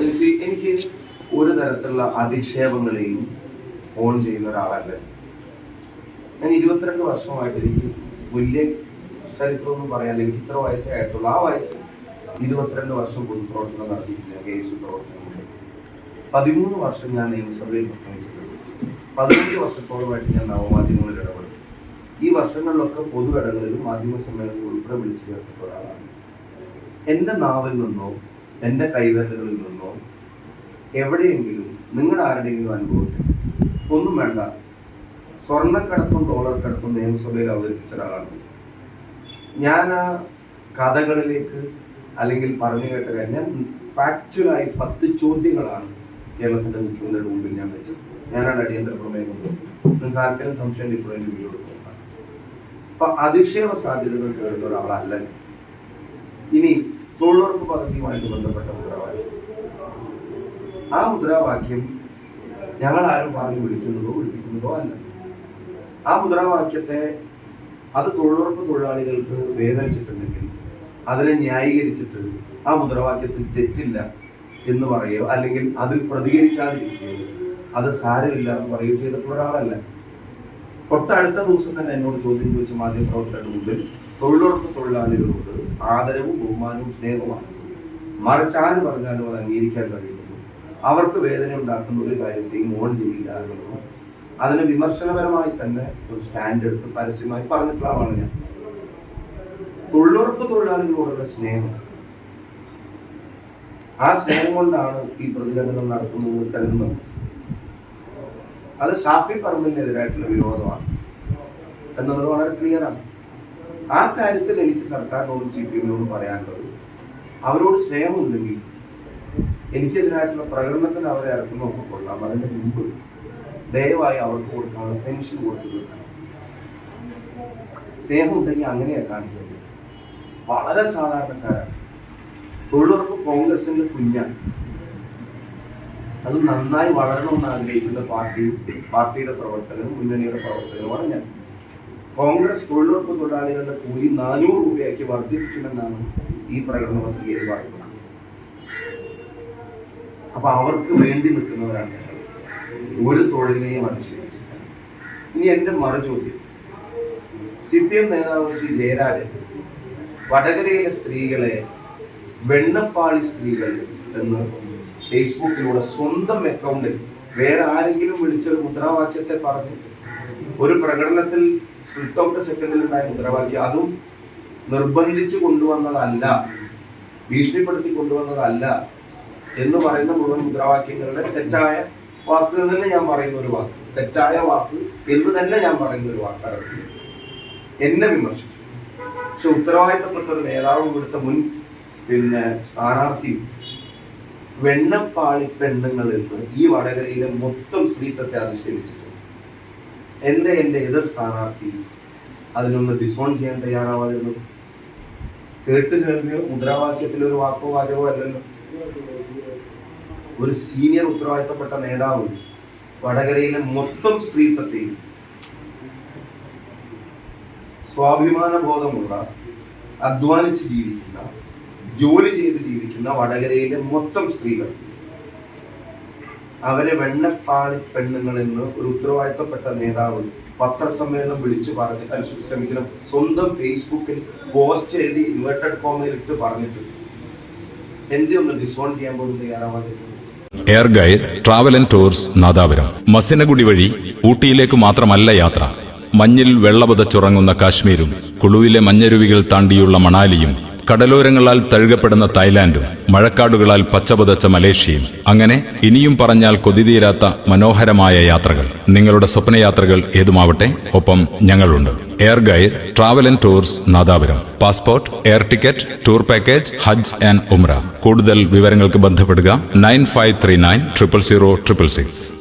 എനിക്ക് ഒരു തരത്തിലുള്ള അധിക്ഷേപങ്ങളെയും ഓൺ ചെയ്യുന്ന ഒരാളല്ല. ഞാൻ ഇരുപത്തിരണ്ട് വർഷമായിട്ട് എനിക്ക് വലിയ ചരിത്രമൊന്നും പറയാൻ എനിക്ക് ഇത്ര വയസ്സേ ആയിട്ടുള്ളൂ. ആ വയസ്സ് ഇരുപത്തിരണ്ട് വർഷം പൊതുപ്രവർത്തനം നടത്തിയിട്ടില്ല കെ എസ് പ്രവർത്തനമുണ്ട് പതിമൂന്ന് വർഷം ഞാൻ നിയമസഭയിൽ പ്രസംഗിച്ചിട്ടുണ്ട്. പതിനഞ്ച് വർഷത്തോളമായിട്ട് ഞാൻ നവമാധ്യമങ്ങളിൽ ഇടപെടും ഈ വർഷങ്ങളിലൊക്കെ പൊതു ഇടങ്ങളിലും മാധ്യമ സമ്മേളനങ്ങളും ഉൾപ്പെടെ വിളിച്ചു ചേർത്തിട്ടുള്ള ഒരാളാണ്. എന്റെ നാവിൽ നിന്നോ എന്റെ കൈവിരലുകളിൽ നിന്നോ എവിടെയെങ്കിലും നിങ്ങളുടെ ആരുടെയെങ്കിലും അനുഭവത്തിൽ ഒന്നും വേണ്ട. സ്വർണക്കടത്തും ഡോളർ കടത്തും നിയമസഭയിൽ അവതരിപ്പിച്ച ഒരാളാണ്. ഞാൻ ആ കഥകളിലേക്ക് അല്ലെങ്കിൽ പറഞ്ഞു കേട്ട കാര്യം ഞാൻ ഫാക്ച്വലായി പത്ത് ചോദ്യങ്ങളാണ് കേരളത്തിന്റെ മുഖ്യമന്ത്രിയുടെ മുമ്പിൽ ഞാൻ വെച്ചത്. ഞാനാണ് അടിയന്തര പ്രമേയം കൊണ്ടുവന്നത്. നിങ്ങൾക്ക് ആർക്കെങ്കിലും സംശയം ഇപ്പോൾ എന്റെ വീഡിയോ കൊടുക്കുന്നത് അപ്പൊ അധിക്ഷേപ സാധ്യതകൾ കേൾക്കുന്ന ഒരാളല്ല ഇനി തൊഴിലുറപ്പ് പദ്ധതിയുമായിട്ട് ബന്ധപ്പെട്ട മുദ്രാവാക്യം ആ മുദ്രാവാക്യം ഞങ്ങൾ ആരും പറഞ്ഞു വിളിക്കുന്നതോ വിളിപ്പിക്കുന്നതോ അല്ല. ആ മുദ്രാവാക്യത്തെ അത് തൊഴിലുറപ്പ് തൊഴിലാളികൾക്ക് വേദനിച്ചിട്ടുണ്ടെങ്കിൽ അതിനെ ന്യായീകരിച്ചിട്ട് ആ മുദ്രാവാക്യത്തിൽ തെറ്റില്ല എന്ന് പറയുകയോ അല്ലെങ്കിൽ അതിൽ പ്രതികരിക്കാതിരിക്കുകയോ അത് സാരമില്ല എന്ന് പറയുകയോ ചെയ്തിട്ടുള്ള ഒരാളല്ല. തൊട്ടടുത്ത ദിവസം തന്നെ എന്നോട് ചോദ്യം ചോദിച്ച മാധ്യമപ്രവർത്തകരുടെ മുമ്പിൽ തൊഴിലുറപ്പ് തൊഴിലാളികളോട് ആദരവും ബഹുമാനവും സ്നേഹവുമാണ്. മറിച്ച് ആര് പറഞ്ഞാലും അത് അംഗീകരിക്കാൻ കഴിയുന്നു അവർക്ക് വേദന ഉണ്ടാക്കുന്ന ഒരു കാര്യത്തെയും ഓൺ ചെയ്യില്ല എന്നുള്ളതാണ് അതിന് വിമർശനപരമായി തന്നെ ഒരു സ്റ്റാൻഡ് എടുത്ത് പരസ്യമായി പറഞ്ഞിട്ടുള്ള ആളാണ് ഞാൻ. തൊഴിലുറപ്പ് തൊഴിലാളികളോടുള്ള സ്നേഹം. ആ സ്നേഹം കൊണ്ടാണ് ഈ പ്രതികരണം നടത്തുന്നത് കരുതുന്നത്. അത് ഷാഫി പറമ്പിനെതിരായിട്ടുള്ള വിരോധമാണ്. എന്നുള്ളത് വളരെ ക്ലിയറാണ് ആ കാര്യത്തിൽ എനിക്ക് സർക്കാരിനോടും സി പി എമ്മിനോടും പറയാനുള്ളത് അവരോട് സ്നേഹമുണ്ടെങ്കിൽ എനിക്കെതിരായിട്ടുള്ള പ്രകടനത്തിന് അവരെ ഇറക്കുന്നതൊക്കെ കൊള്ളാം. അതിന് മുമ്പ് ദയവായി അവർക്ക് കൊടുക്കാനുള്ള പെൻഷൻ കൊടുത്തു തീർക്കണം. സ്നേഹമുണ്ടെങ്കിൽ അങ്ങനെയാണ് കാണിക്കുന്നത് വളരെ സാധാരണക്കാരാണ്. തൊഴിലുറപ്പ് കോൺഗ്രസിന്റെ കുഞ്ഞാണ്. അത് നന്നായി വളരണമെന്ന് ആഗ്രഹിക്കുന്ന പാർട്ടി പാർട്ടിയുടെ പ്രവർത്തകരും മുന്നണിയുടെ പ്രവർത്തകരുമാണ് ഞാൻ. കോൺഗ്രസ് തൊഴിലുറപ്പ് തൊഴിലാളികളുടെ കൂലി നാനൂറ് രൂപയാക്കി വർദ്ധിപ്പിക്കുമെന്നാണ് ഈ പ്രകടന പത്രികയിൽ പറയുന്നത് അപ്പൊ അവർക്ക് വേണ്ടി നിൽക്കുന്നവരാണ് ഒരു തൊഴിലിനെയും അധിക്ഷേപിച്ചില്ല ഇനി എന്റെ മറു ചോദ്യം സി പി എം നേതാവ് ശ്രീ ജയരാജൻ വടകരയിലെ സ്ത്രീകളെ വെണ്ണപ്പാളി സ്ത്രീകൾ എന്ന് ഫേസ്ബുക്കിലൂടെ സ്വന്തം അക്കൗണ്ടിൽ വേറെ ആരെങ്കിലും വിളിച്ചൊരു മുദ്രാവാക്യത്തെ പറഞ്ഞ് ഒരു പ്രകടനത്തിൽ സ്പ്ലിറ്റ് ഓഫ് ദ സെക്കൻഡിൽ ഉണ്ടായ മുദ്രാവാക്യം അതും നിർബന്ധിച്ചു കൊണ്ടുവന്നതല്ല ഭീഷണിപ്പെടുത്തി കൊണ്ടുവന്നതല്ല എന്ന് പറയുന്ന മുഴുവൻ മുദ്രാവാക്യങ്ങളുടെ തെറ്റായ വാക്ക് തന്നെ ഞാൻ പറയുന്ന ഒരു വാക്ക്. തെറ്റായ വാക്ക് എന്ന് തന്നെ ഞാൻ പറയുന്ന ഒരു വാക്കാണ് എന്നെ വിമർശിച്ചു. പക്ഷെ ഉത്തരവാദിത്തപ്പെട്ട ഒരു നേതാവ് ഇവിടുത്തെ മുൻ പിന്നെ സ്ഥാനാർത്ഥിയും വെണ്ണപ്പാളി പെണ്ണുങ്ങളിൽ നിന്ന് ഈ വടകരയിലെ മൊത്തം സ്ത്രീത്വത്തെ അധിക്ഷേപിച്ചിട്ടുണ്ട് എന്റെ എന്റെ എതിർ സ്ഥാനാർത്ഥി അതിനൊന്ന് ഡിസോൺ ചെയ്യാൻ തയ്യാറാവാതിരുന്നു കേട്ട് കേൾവിയോ മുദ്രാവാക്യത്തിൽ ഒരു വാക്കോ വാചകോ അല്ലല്ലോ. ഒരു സീനിയർ ഉത്തരവാദിത്തപ്പെട്ട നേതാവ് വടകരയിലെ മൊത്തം സ്ത്രീത്വത്തെയും സ്വാഭിമാന ബോധമുള്ള അധ്വാനിച്ച് ജീവിക്കുന്ന ജോലി ചെയ്ത് ജീവിക്കുന്ന വടകരയിലെ മൊത്തം സ്ത്രീകൾ അവരെ വെണ്ണപ്പാളി പെണ്ണുങ്ങൾ എന്ന് ഒരു ഉത്തരവാദിത്തപ്പെട്ട നേതാവ് പത്രസമ്മേളനം വിളിച്ചു പറഞ്ഞ് ക്ഷമിക്കണം സ്വന്തം ഫേസ്ബുക്കിൽ പോസ്റ്റ് എഴുതി ഇൻവേർട്ടഡ് കോമയിൽ ഇട്ട് പറഞ്ഞിട്ടുണ്ട് എന്തേ ഡിസോൺ ചെയ്യാൻ പോലും തയ്യാറാവാതെ Air Guide travel and tours Nadapuram. Masinagudi വഴി ഊട്ടിയിലേക്ക് മാത്രമല്ല യാത്ര. മഞ്ഞിൽ വെള്ളപുതച്ചുറങ്ങുന്ന കാശ്മീരും കുളുവിലെ മഞ്ഞരുവികൾ താണ്ടിയുള്ള മണാലിയും കടലോരങ്ങളാൽ തഴുകപ്പെടുന്ന തായ്ലാന്റും മഴക്കാടുകളാൽ പച്ചപുതച്ച മലേഷ്യയും. അങ്ങനെ ഇനിയും പറഞ്ഞാൽ കൊതിതീരാത്ത മനോഹരമായ യാത്രകൾ. നിങ്ങളുടെ സ്വപ്നയാത്രകൾ ഏതുമാവട്ടെ ഒപ്പം ഞങ്ങളുണ്ട്. Air Guide travel and tours Nadapuram. Passport air ticket tour package Hajj and Umrah. കൂടുതൽ വിവരങ്ങൾക്ക് ബന്ധപ്പെടുക nine five three nine triple zero triple six.